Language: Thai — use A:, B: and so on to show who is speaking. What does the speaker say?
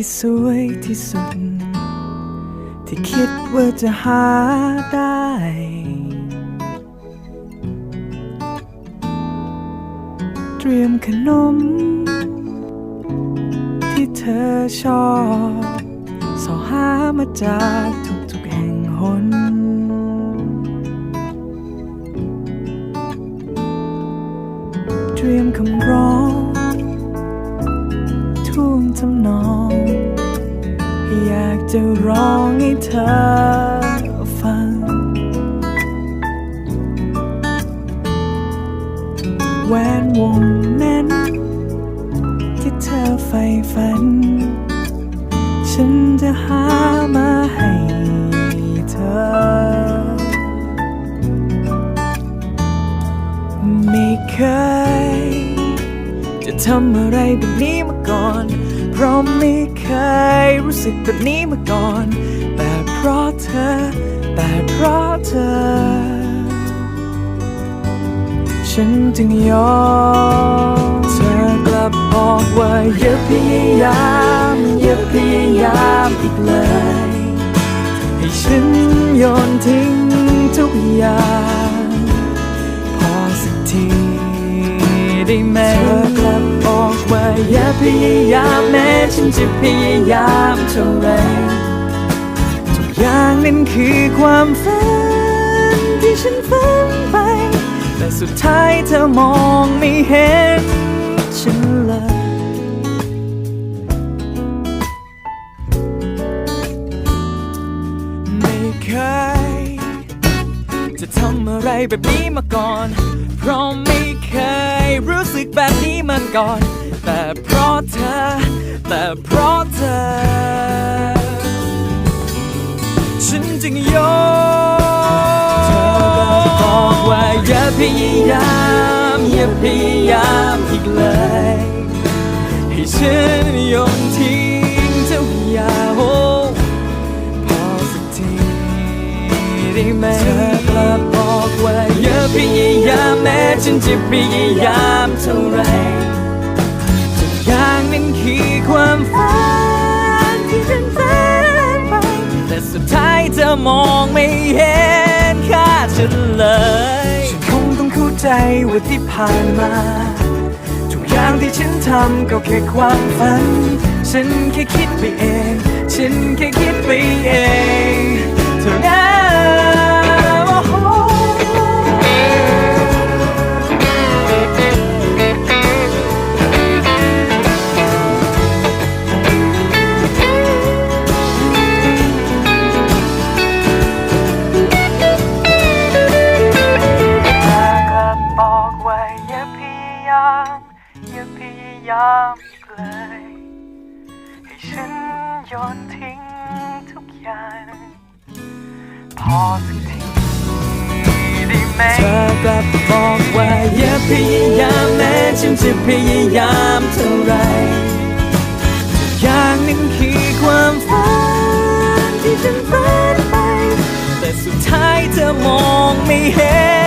A: ที่สวยที่สุด ที่คิดว่าจะหาได้ เตรียมขนม ที่เธอชอบสอหามาจากทุกๆแห่งหน เตรียมคำร้องท่วงทำนอง อยากจะร้องให้เธอฟังแหวนวงนั้น ที่เธอใฝ่ฝัน ฉันจะหามาให้เธอ ไม่เคย จะทำอะไรแบบนี้มาก่อน เพราะไม่เคย สึกแบบนี้มาก่อน แต่เพราะเธอ แต่เพราะเธอ ฉันจึงยอมเธอกลับบอกว่าอย่าพยายามอย่าพยายามอีกเลย ให้ฉันโยนทิ้งทุกอย่าง พอสักทีได้ไหม อย่าพยายามแม้ฉันจะพยายามเท่าไรทุกอย่างนั้นคือความฝันที่ฉันฝันไป แต่สุดท้ายเธอมองไม่เห็นฉันเลยไม่เคยจะทำอะไรแบบนี้มาก่อน เพราะไม่เคยรู้สึกแบบนี้มาก่อน แต่เพราะเธอ แต่เพราะเธอ ฉันจึงยอมเธอก็บอกว่าอย่าพยายามอย่าพยายามอีกเลย ให้ฉันโยนทิ้งทุกอย่าโอพอสักทีได้ไหมเธอกลับบอกว่าอย่าพยายามแม้ฉันจะพยายามเท่าไร อย่างนั้นคือความฝันที่ฉันฝันไป แต่สุดท้ายเธอมองไม่เห็นค่าฉันเลย ฉันคงต้องเข้าใจว่าที่ผ่านมา ทุกอย่างที่ฉันทำก็แค่ความฝัน ฉันแค่คิดไปเอง ฉันแค่คิดไปเอง เท่านั้น ยามอีกลยให้ฉันโยนทิ้งทุกอย่าง พอสักทีได้ไหมเธอกลับบอกว่าอย่าพยายามแม้ฉันจะพยายามเท่าไรอย่างนั้นคือความฝันที่ฉันฝันไป แต่สุดท้ายเธอมองไม่เห็น